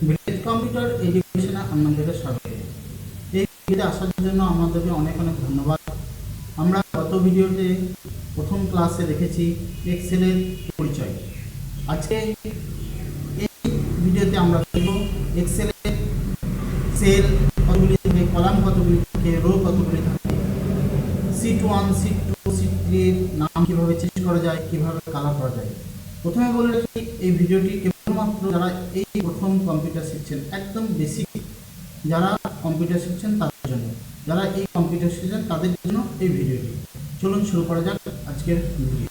Computer এডুকেশনে আপনাদেরকে স্বাগত এই ভিডিওতে আসার জন্য আমাদেরকে অনেক অনেক ধন্যবাদ। আমরা গত ভিডিওতে প্রথম ক্লাসে দেখেছি এক্সেলের পরিচয়। আজকে এই ভিডিওতে আমরা দেখব এক্সেলের সেল কতগুলি থাকে, কলাম কতগুলি থাকে, রো কতগুলি থাকে, sheet one, sheet two, sheet থ্রির নাম কীভাবে চেঞ্জ করা যায়, কীভাবে কালার করা যায়। প্রথমে বলে রাখি, এই ভিডিওটি কেবলমাত্র যারা এই প্রথম কম্পিউটার শিখছেন, একদম বেসিক যারা কম্পিউটার শিখছেন তাদের জন্য। যারা এই কম্পিউটার শিখছেন তাদের জন্য এই ভিডিওটি চলুন শুরু করা যাক আজকের ভিডিও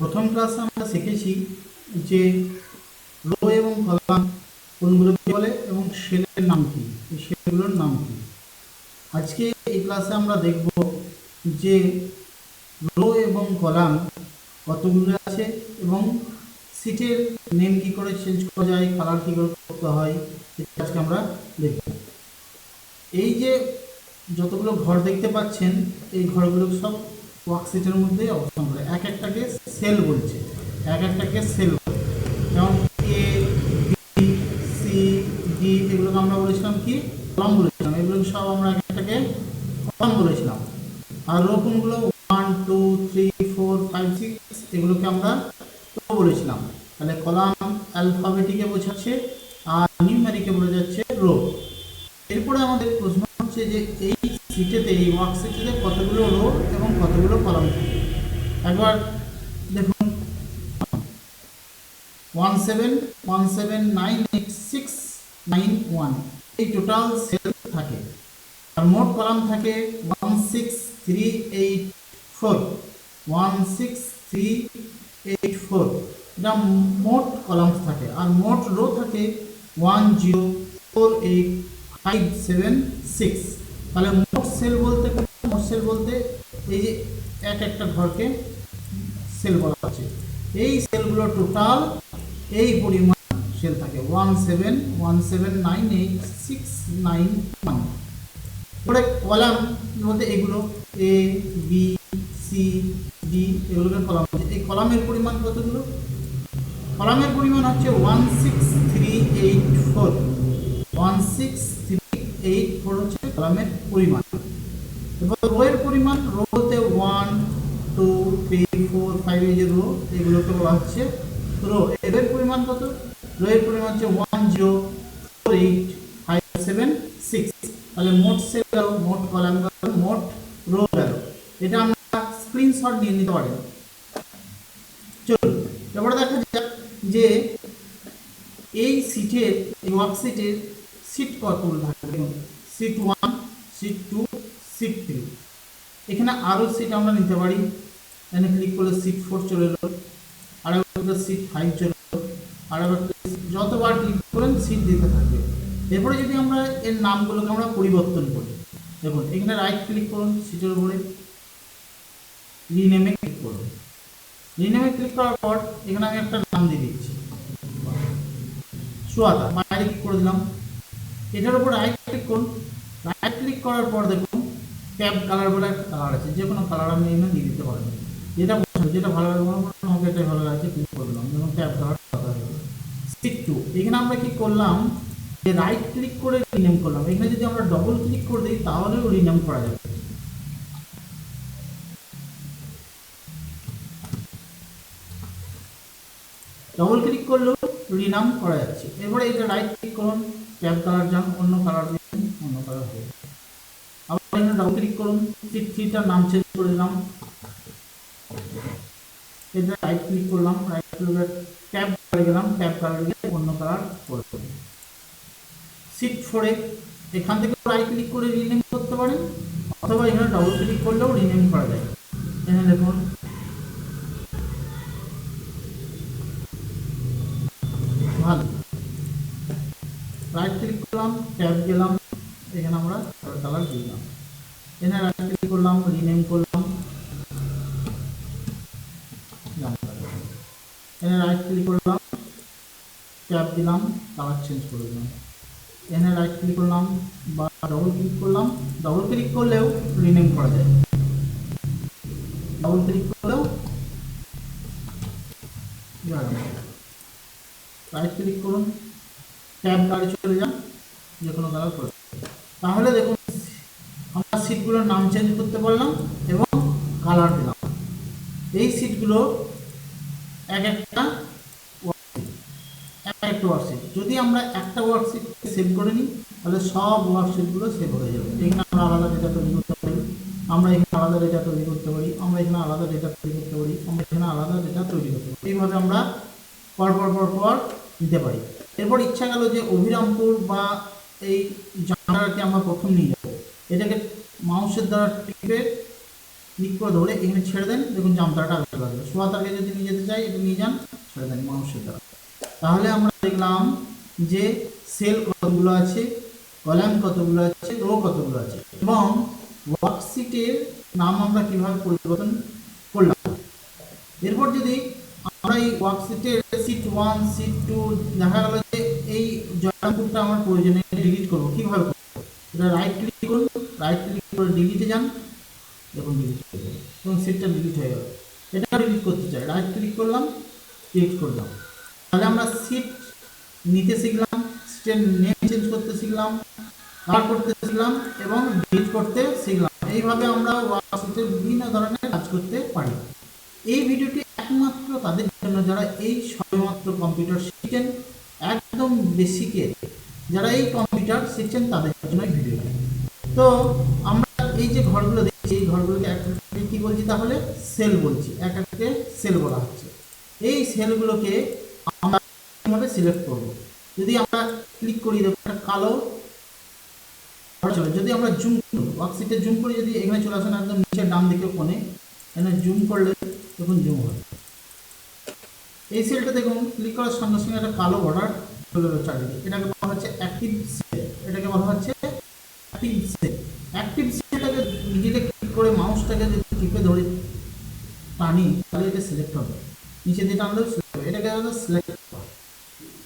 প্রথম ক্লাসে আমরা শিখেছি যে রো এবং কলাম কোনগুলোকে বলে এবং সেলের নাম কি? এই সেলগুলোর নাম কি? আজকে ক্লাসে আমরা দেখব যে রো এবং কলাম কতগুলো আছে এবং সিটের নেম কি করে চেঞ্জ করা যায় কালার কি করে করতে হয় এটা আজকে আমরা দেখব। এই যে যতগুলো ঘর দেখতে পাচ্ছেন, এই ঘরগুলো সব ওয়ার্কশিটের মধ্যে অবস্থান করে। এক একটাকে সেল বলছে। এক একটাকে সেল যেমন এ বি সি ডি এগুলোকে আমরা বলেছিলাম কি? কলাম বলেছিলাম। এগুলো সব আমরা কলাম বলেছিলাম আর রকমগুলো one two three four five six এগুলোকে আমরা রো বলেছিলাম। তাহলে কলাম অ্যালফাবেটিকে বোঝাচ্ছে আর নিউমেরিকে বোঝা যাচ্ছে রো এরপরে আমাদের প্রশ্ন হচ্ছে যে এই সিটেতে এই ওয়ার্কশিটেতে কতগুলো রো এবং কতগুলো কলাম থাকে? একবার দেখুন। One seven one seven nine eight six nine one এই টোটাল সেল থাকে। আর মোট কলাম থাকে one six three eight four one six three eight four এটা মোট কলাম থাকে, আর মোট রো থাকে one zero four eight five seven six তাহলে মোট সেল বলতে মোট সেল বলতে এই যে এক একটা ঘরকে সেল বলা আছে এই সেলগুলো টোটাল এই পরিমাণ সেল থাকে one seven one seven nine eight six nine one এবারে কলাম মধ্যে এগুলো, এ, বি, সি, ডি এগুলোকে কলাম আছে এই কলামের পরিমাণ কতগুলো? কলামের পরিমাণ হচ্ছে one six three eight four. One six three eight four হচ্ছে কলামের পরিমাণ। এবার রোয়ের পরিমাণ, রোতে one, two, three, four, five এই যে রো, এগুলোকে বলা হচ্ছে রো। এদের পরিমাণ কত? রোয়ের পরিমাণ হচ্ছে one zero four eight five seven six তাহলে মোট সেল গেল, মোট কলাম গেল, মোট রো গেল। এটা আমরা স্ক্রিনশট নিয়ে নিতে পারি। চলুন, এবারে দেখা যাক যে এই সিটের এই ওয়ার্কশিটের সিট কতগুলো থাকে দেখুন sheet one sheet two sheet three এখানে আরও সিট আমরা নিতে পারি। এখানে ক্লিক করলে সিট ফোর চলে এলো। আর একবার সিট ফাইভ চলে এলো। আর একবার যতবার ক্লিক করেন সিট দিতে থাকবে। এরপরে যদি আমরা এর নামগুলোকে আমরা পরিবর্তন করি, দেখুন, এখানে রাইট ক্লিক করুন সিটের উপরে রিনেমে ক্লিক করুন। রিনেমে ক্লিক করার পর এখানে আমি একটা নাম দিয়ে দিচ্ছি। সুয়াদা বাইরে ক্লিক করে দিলাম। এটার উপর রাইট ক্লিক করুন। রাইট ক্লিক করার পর দেখুন ট্যাব কালার বলে একটা কালার আছে, যে কোনো কালার আপনি এখানে দিয়ে দিতে পারেন। যেটা পছন্দ, যেটা ভালো লাগে মনে করেন আমাকে এটা ভালো লাগছে ক্লিক করলাম যেমন ট্যাব কালার সিট টু এখানে আমরা কি করলাম যে রাইট ক্লিক করে রিনেম করলাম, এখানে যদি আমরা ডবল ক্লিক করে দিই, তাহলেও রিনেম করা যাবে। ডবল ক্লিক করলেও রিনাম করা যাচ্ছে। এরপরে এটা রাইট ক্লিক করুন ট্যাব কালার যান অন্য কালার দিন, অন্য কালার হয়ে আবার এখানে ডাবল ক্লিক করুন সিট থ্রিটার নাম চেঞ্জ করে দিলাম। এটা রাইট ক্লিক করলাম রাইট ক্লিক ট্যাব করে গেলাম ট্যাব কালার গিয়ে অন্য কালার করে সিট ফোরে এখান থেকে রাইট ক্লিক করে রিনেম করতে পারেন, অথবা এখানে ডবল ক্লিক করলেও রিনেম করা যায়। এখানে দেখুন। ভালো। রাইট ক্লিক করলাম ট্যাব গেলাম, এখানে আমরা কালার দিলাম। এখানে রাইট ক্লিক করলাম রিনেম করলাম। এখানে রাইট ক্লিক করলাম ট্যাব দিলাম কালার চেঞ্জ করে দিলাম। এখানে রাইট ক্লিক করলাম বা ডবল ক্লিক করলাম ডবল ক্লিক করলেও রিনেম করা যায়। ডবল ক্লিক করলেও রাইট ক্লিক করুন ট্যাব বারে চলে যান, যে কোনো কালার করে। তাহলে দেখুন, আমরা সিটগুলোর নাম চেঞ্জ করতে পারলাম এবং কালার দিলাম। এই সিটগুলো এক একটা একটা ওয়ার্কশিট যদি আমরা একটা ওয়ার্কশিট সেভ করে নিই, তাহলে সব ওয়ার্কশিটগুলো সেভ হয়ে যাবে। এখানে আমরা আলাদা ডেটা তৈরি করতে পারি, আমরা এখানে আলাদা ডেটা তৈরি করতে পারি, আমরা এখানে আলাদা ডেটা তৈরি করতে পারি, আমরা এখানে আলাদা ডেটা তৈরি করতে পারি। এইভাবে আমরা পর পর পর পর। নিতে পারি এরপর ইচ্ছা গেল যে অভিরামপুর বা এই জায়গাটাকে আমরা প্রথম নিয়ে যাব। এটাকে মাউসের দ্বারা টিপে ক্লিক করে ধরে এখানে ছেড়ে দেন। দেখুন জামতারাটা আগে চলে আসবে সোয়াতারকে যদি নিয়ে যেতে চাই, এটা নিয়ে যান, ছেড়ে দেন মাউসের দ্বারা। তাহলে আমরা দেখলাম যে সেল কতগুলো আছে, কলাম কতগুলো আছে, রো কতগুলো আছে এবং ওয়ার্কশিটের নাম আমরা কীভাবে পরিবর্তন করলাম। এরপর যদি আমরা এই ওয়ার্কশিটের সিট ওয়ান সিট টু দেখা গেল যে এই জয়রামপুরটা আমার প্রয়োজনে ডিলিট করব। কীভাবে করব? এটা রাইট ক্লিক করুন রাইট ক্লিক করে ডিলিটে যান। দেখুন ডিলিট হয়ে এবং সিটটা ডিলিট হয়ে গেল। এটা ডিলিট করতে চাই। রাইট ক্লিক করলাম ডিলিট করলাম। তাহলে আমরা সিট নিতে শিখলাম সিটের নেম চেঞ্জ করতে শিখলাম কার করতে শিখলাম এবং ডিলিট করতে শিখলাম। এইভাবে আমরা ওয়ার্কশিটের বিভিন্ন ধরনের কাজ করতে পারি। এই ভিডিওটি একমাত্র তাদের জন্য যারা এই সবেমাত্র কম্পিউটার শিখছেন একদম বেসিকের যারা এই কম্পিউটার শিখছেন তাদের জন্য ভিডিও তো আমরা এই যে ঘরগুলো দেখছি, এই ঘরগুলোকে এক একটা কি বলছি তাহলে? সেল বলছি। এক একটা সেল বলা হচ্ছে। এই সেলগুলোকে আমরা কীভাবে সিলেক্ট করব? যদি আমরা ক্লিক করি, দেখো একটা কালো চলে, যদি আমরা জুম করি ওয়ার্কশিটে জুম করে, যদি এখানে চলে আসেন একদম নিচের ডান দিকে কোণে, এখানে জুম করলে দেখুন জুম হবে। এই সেলটা দেখুন ক্লিক করার সঙ্গে সঙ্গে একটা কালো বর্ডার চলে এলো চারিদিকে। এটাকে বলা হচ্ছে অ্যাক্টিভ সেল এটাকে বলা হচ্ছে অ্যাক্টিভ সেল অ্যাক্টিভ সেলটাকে নিজেকে ক্লিক করে মাউসটাকে যদি টিপে ধরে টানি, তাহলে এটা সিলেক্ট হবে। নিচে দিয়ে টানলেও হবে সিলেক্ট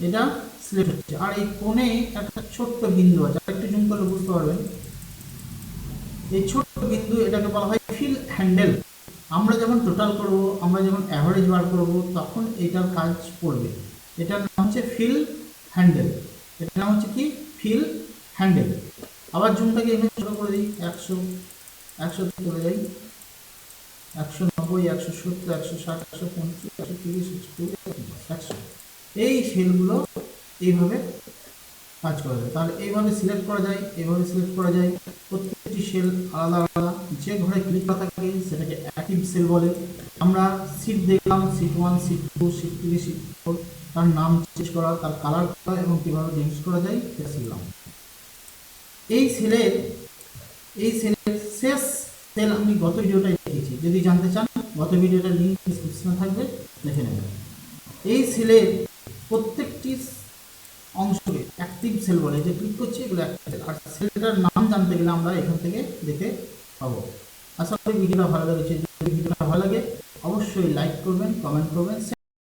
এটা সিলেক্ট হচ্ছে। আর এই কোণে একটা ছোট্ট বিন্দু আছে। একটু জুম করলে বুঝতে পারবেন। এই ছোট্ট বিন্দু এটাকে বলা হয় ফিল হ্যান্ডেল আমরা যখন টোটাল করব, আমরা যখন অ্যাভারেজ বার করব, তখন এটার কাজ পড়বে। এটার নাম হচ্ছে ফিল হ্যান্ডেল এটার নাম হচ্ছে কি? ফিল হ্যান্ডেল আবার জুমটাকে এখানে ছোটো করে দিই। একশো একশো চলে যাই একশো নব্বই, একশো সত্তর, একশো ষাট, একশো পঞ্চাশ, একশো তিরিশ, একশো কুড়ি একশো এই সেলগুলো এইভাবে কাজ করা যায়। তাহলে এইভাবে সিলেক্ট করা যায়, এইভাবে সিলেক্ট করা যায়। প্রত্যেকটি সেল আলাদা আলাদা। যে ঘরে ক্লিক করা থাকে, সেটাকে অ্যাক্টিভ সেল বলে। আমরা সিট দেখলাম sheet one sheet two sheet three sheet four তার নাম চেঞ্জ করা, তার কালার করা এবং কীভাবে ডিলিট করা যায় সেটা শিখলাম। এই সেলের এই সেলের শেষ সেল আমি গত ভিডিওটাই দেখেছি। যদি জানতে চান, গত ভিডিওটার লিঙ্ক ডিসক্রিপশনে থাকবে, দেখে নেবেন। এই সেলের প্রত্যেকটি অংশকে অ্যাক্টিভ সেল বলে, যে ক্লিক করছি, এগুলো অ্যাক্টিভ আর সেলটার নাম জানতে গেলে আমরা এখান থেকে দেখে পাবো। আশা করি ভিডিওটা ভালো লেগেছে। যদি ভিডিওটা ভালো লাগে, অবশ্যই লাইক করবেন কমেন্ট করবেন।